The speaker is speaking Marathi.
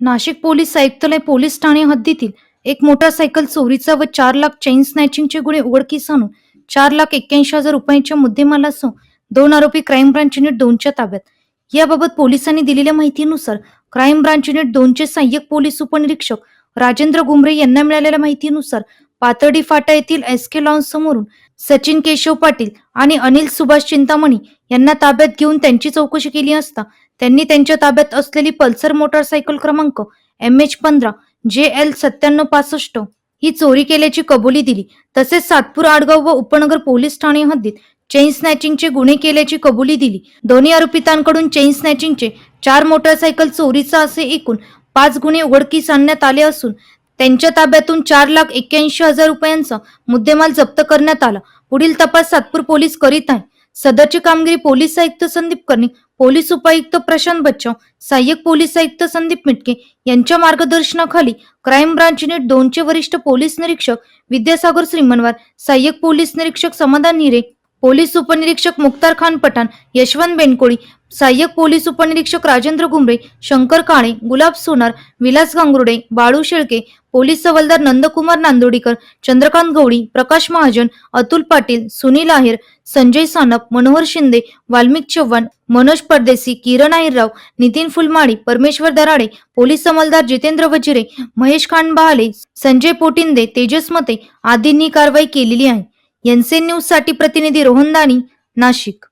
नाशिक पोलीस आयुक्तालय पोलीस ठाणे हद्दीतील एक मोटारसायकल चोरीचा व चार लाख चेन स्नॅचिंगचे गुन्हे उघडकीस आणून चार लाख एक्क्याऐंशी हजार रुपयांच्या मुद्देमालासह दोन आरोपी क्राईम ब्रांच युनिट दोनच्या ताब्यात. याबाबत पोलिसांनी दिलेल्या माहितीनुसार क्राईम ब्रांच युनिट दोनचे सहाय्यक पोलीस उपनिरीक्षक राजेंद्र गुमरे यांना मिळालेल्या माहितीनुसार पातर्डी फाटा येथील एस के लॉन्स समोरून सचिन केशव पाटील आणि अनिल सुभाष चिंतामणी यांना ताब्यात घेऊन त्यांची चौकशी केली असता त्यांनी त्यांच्या ताब्यात असलेली पल्सर मोटारसायकल क्रमांक एम एच पंधरा जे एल सत्त्याण्णव पासष्ट ही चोरी केल्याची कबुली दिली. तसेच सातपूर आडगाव व उपनगर पोलीस ठाणे हद्दीत चेन स्नॅचिंगचे गुन्हे केल्याची कबुली दिली. दोन्ही आरोपितांकडून चेन स्नॅचिंगचे चार मोटारसायकल चोरीचा असे एकूण पाच गुन्हे उघडकीस आणण्यात आले असून त्यांच्या ताब्यातून चार लाख एक्क्याऐंशी हजार रुपयांचा मुद्देमाल जप्त करण्यात आला. पुढील तपास सातपूर पोलीस करीत आहे सदरची कामगिरी पोलीस आयुक्त संदीप कर्णिक पोलीस उपायुक्त प्रशांत बच्चाव सहाय्यक पोलीस आयुक्त संदीप मिटके यांच्या मार्गदर्शनाखाली क्राईम ब्रांच युनिट दोनचे वरिष्ठ पोलीस निरीक्षक विद्यासागर श्रीमनवार सहाय्यक पोलीस निरीक्षक समाधान हिरे पोलीस उपनिरीक्षक मुक्तार खान पठाण यशवंत बेनकोळी सहाय्यक पोलीस उपनिरीक्षक राजेंद्र गुमरे शंकर काणे गुलाब सोनार विलास गांगुर्डे बाळू शेळके पोलीस हवालदार नंदकुमार नांदोडीकर चंद्रकांत गवळी प्रकाश महाजन अतुल पाटील सुनील आहेर संजय सानप मनोहर शिंदे वाल्मिक चव्हाण मनोज परदेसी किरण आहिरराव नितीन फुलमाळी परमेश्वर दराडे पोलीस अंमलदार जितेंद्र वजिरे महेश खांडबहाले संजय पोटिंदे तेजस मते आदींनी कारवाई केलेली आहे. एनसीएन न्यूजसाठी प्रतिनिधी रोहन दानी नाशिक.